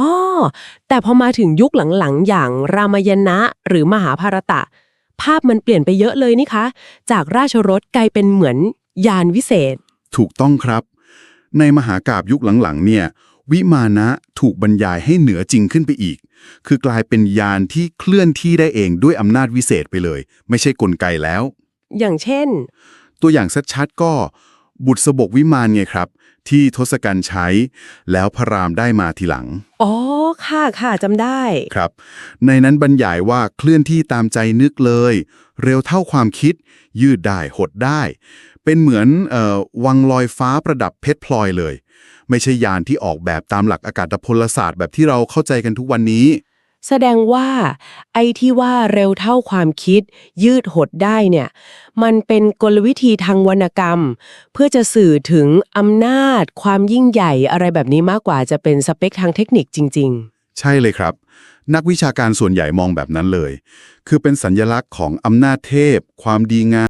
อ๋อแต่พอมาถึงยุคหลังๆ อย่างรามายณะหรือมหาภารตะ ภาพมันเปลี่ยนไปเยอะเลยนี่คะ จากราชรถกลายเป็นเหมือนยานวิเศษ ถูกต้องครับ ในมหากาบยุคหลังๆ เนี่ย วิมานะถูกบรรยายให้เหนือจริงขึ้นไปอีก คือกลายเป็นยานที่เคลื่อนที่ได้เองด้วยอำนาจวิเศษไปเลย ไม่ใช่กลไกแล้ว อย่างเช่น ตัวอย่างชัดๆก็ บุตรสบกวิมานไงครับ ที่ทศกัณฐ์ใช้ แล้วพระรามได้มาทีหลัง อ๋อ ค่ะค่ะจำได้ ครับ ในนั้นบรรยายว่าเคลื่อนที่ตามใจนึกเลย เร็วเท่าความคิด ยืดได้หดได้ เป็นเหมือนเออวังลอยฟ้าประดับเพชรพลอยเลย ไม่ใช่ยานที่ออกแบบตามหลักอากาศพลศาสตร์แบบที่เราเข้าใจกันทุกวันนี้ แสดงว่า ไอ้ที่ว่าเร็วเท่าความคิด ยืดหดได้เนี่ย มันเป็นกลวิธีทางวรรณกรรม เพื่อจะสื่อถึงอำนาจ ความยิ่งใหญ่อะไรแบบนี้มากกว่าจะเป็นสเปคทางเทคนิคจริง ๆ ใช่เลยครับ นักวิชาการส่วนใหญ่มองแบบนั้นเลย คือเป็นสัญญลักษณ์ของอำนาจเทพ ความดีงาม